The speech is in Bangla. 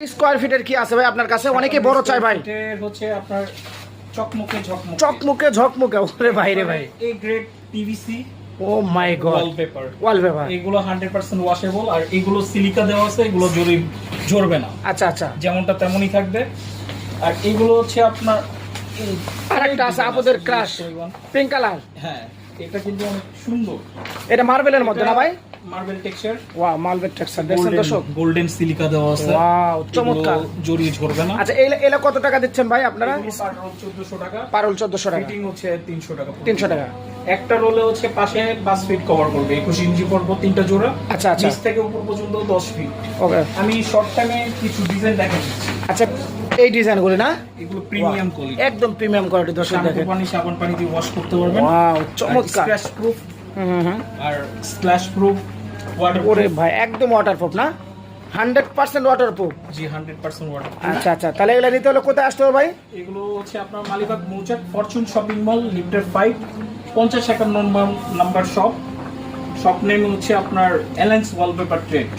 স্কোয়ার ফিটের কি আছে ভাই আপনার কাছে? অনেকে বড় চাই ভাই। হচ্ছে আপনার চকমকে ঝকমকে। চকমুকে ঝকমুকে ওরে ভাই রে ভাই। A grade PVC oh my God wallpaper wallpaper এগুলো হান্ড্রেড পার্সেন্ট ওয়াশেবল আর এগুলো সিলিকা দেওয়া আছে এগুলো জরি ঝরবে না। আচ্ছা আচ্ছা। যেমনটা তেমনই থাকবে। আর এগুলো হচ্ছে আপনার এই- আর একটা আছে আপুদের ক্রাশ পিঙ্ক কালার হ্যাঁ এটা কিন্তু অনেক সুন্দর। এটা মার্বেলের মধ্যে না ভাই? মার্বেল টেক্সচার ওয়া মার্বেল টেক্সচার দেখছেন দর্শক? গোল্ডেন সিলিকা দেওয়া আছে। ওয়াও চমৎকার। জড়িয়ে ঝরবে না। আচ্ছা এলা এলা কত টাকা দিচ্ছেন ভাই আপনারা? এগুলো 1400 টাকা। পারুল চোদ্দশো টাকা। ফিটিং হচ্ছে 300 টাকা পড়বে। তিনশো টাকা। একটা রোলে হচ্ছে পাশে 5 ফিট কভার করবে। 21 ইঞ্চি পড়ব তিনটা জোড়া। আচ্ছা, আচ্ছা। নিচ থেকে উপর পর্যন্ত 10 ফিট ওকে আমি শর্ট টাইমে কিছু ডিজাইন দেখা আচ্ছা এই ডিজাইনগুলি না? এগুলো প্রিমিয়াম কোয়ালিটি একদম প্রিমিয়াম কোয়ালিটি দর্শক দেখেন। পানি সাবান পানি দিয়ে ওয়াশ করতে পারবেন। ওয়াও চমৎকার। স্ক্র্যাচ প্রুফ হুম হুম হুম আর স্প্ল্যাশ প্রুফ ওয়াটার ওরে ভাই একদম ওয়াটারপ্রুফ না? হান্ড্রেড পার্সেন্ট ওয়াটারপ্রুফ জি 100% ওয়াটার আচ্ছা আচ্ছা তাহলে এগুলো নিতে হলে কোথায় আসতে হবে ভাই? এগুলো হচ্ছে আপনার Malibagh Mouchak Fortune shopping mall লিফটের ফাইভ পঞ্চাশ একান্ন number number shop shop name হচ্ছে আপনার অ্যালায়েন্স ওয়ালপেপার ট্রেড